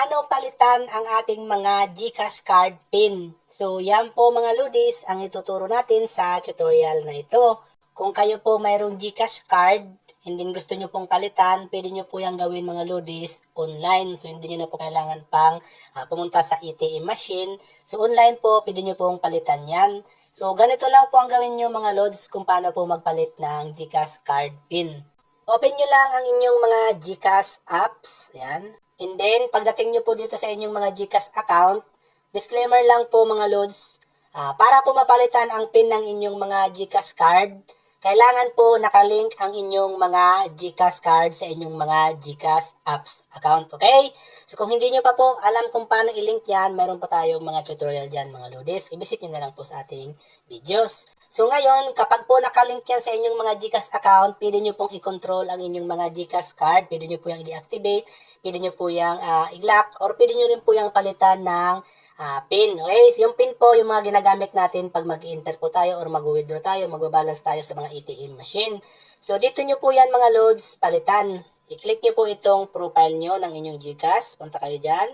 paano palitan ang ating mga GCash card pin. So, yan po mga ludis ang ituturo natin sa tutorial na ito. Kung kayo po mayroong GCash card, hindi gusto nyo pong palitan, pwede nyo po yung gawin mga ludis online. So, hindi nyo na po kailangan pang ah, pumunta sa ATM machine. So, online po, pwede nyo pong palitan yan. So, ganito lang po ang gawin nyo mga lods kung paano po magpalit ng GCash card pin. Open nyo lang ang inyong mga GCash apps. Yan. And then, pagdating nyo po dito sa inyong mga GCash account, disclaimer lang po mga lods, ah, para po mapalitan ang PIN ng inyong mga GCash card, kailangan po nakalink ang inyong mga GCash card sa inyong mga GCash apps account. Okay? So, kung hindi nyo pa po alam kung paano i-link yan, meron pa tayong mga tutorial dyan mga lodis. I-visit nyo na lang po sa ating videos. So, ngayon, kapag po nakalink yan sa inyong mga GCash account, pwede nyo pong i-control ang inyong mga GCash card. Pwede nyo po yung i-deactivate. Pwede nyo po yung ah, i-lock. Or pwede nyo rin po yung palitan ng ah, PIN. Okay? So, yung PIN po, yung mga ginagamit natin pag mag-enter po tayo or mag-withdraw tayo, magbabalance tayo sa mga ATM machine. So, dito nyo po yan mga loads, palitan. I-click nyo po itong profile nyo ng inyong GCash. Punta kayo dyan.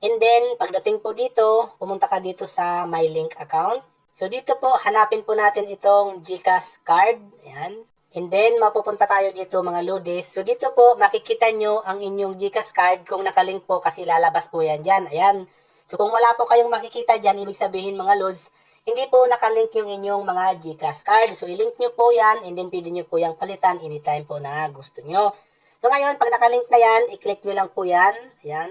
And then, pagdating po dito, pumunta ka dito sa My Link account. So, dito po, hanapin po natin itong GCash card. Ayan. And then, mapupunta tayo dito mga lodis. So, dito po, makikita nyo ang inyong GCash card kung nakalink po kasi lalabas po yan dyan. Ayan. So, kung wala po kayong makikita dyan, ibig sabihin mga lods, hindi po nakalink yung inyong mga GCash card. So, ilink nyo po yan and then pwede nyo po yung palitan anytime po na gusto nyo. So, ngayon, pag nakalink na yan, i-click nyo lang po yan. Ayan.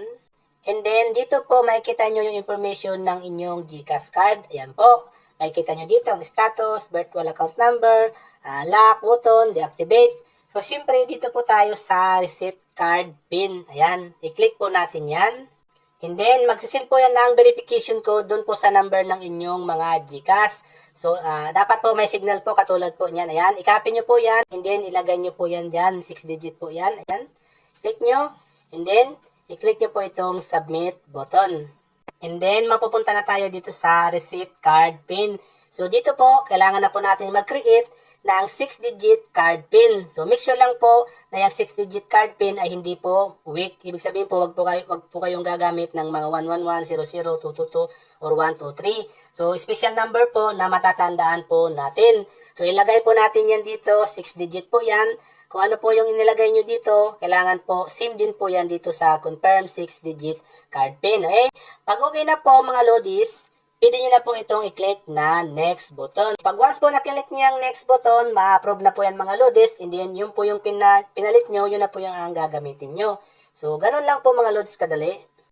And then, dito po, makikita nyo yung information ng inyong GCash card. Ayan po. Makikita nyo dito ang status, virtual account number, ah, lock, button, deactivate. So, syempre, dito po tayo sa receipt card pin. Ayan. I-click po natin yan. And then, magsisend po yan ng verification code doon po sa number ng inyong mga GCash. So, ah, dapat po may signal po katulad po niyan. Ayan, i-copy nyo po yan. And then, ilagay nyo po yan dyan. 6 digit po yan. Ayan. Click nyo. And then, i-click nyo po itong submit button. And then, mapupunta na tayo dito sa receipt card pin. So, dito po, kailangan na po natin mag-create ng 6-digit card pin. So, make sure lang po na yung 6-digit card pin ay hindi po weak. Ibig sabihin po, wag po, kayo, wag po kayong gagamit ng mga 111, 00, 222, or 123. So, special number po na matatandaan po natin. So, ilagay po natin yan dito. 6-digit po yan. Kung ano po yung inilagay nyo dito, kailangan po, same din po yan dito sa confirm 6-digit card pin. Okay? Pag okay na po mga lodis, pwede nyo na po itong i-click na next button. Pag once po na-click nyo yung next button, ma-approve na po yan mga lodis, and then yun po yung pina, pinalit nyo, yun na po yung ang gagamitin nyo. So, ganun lang po mga lods kadali.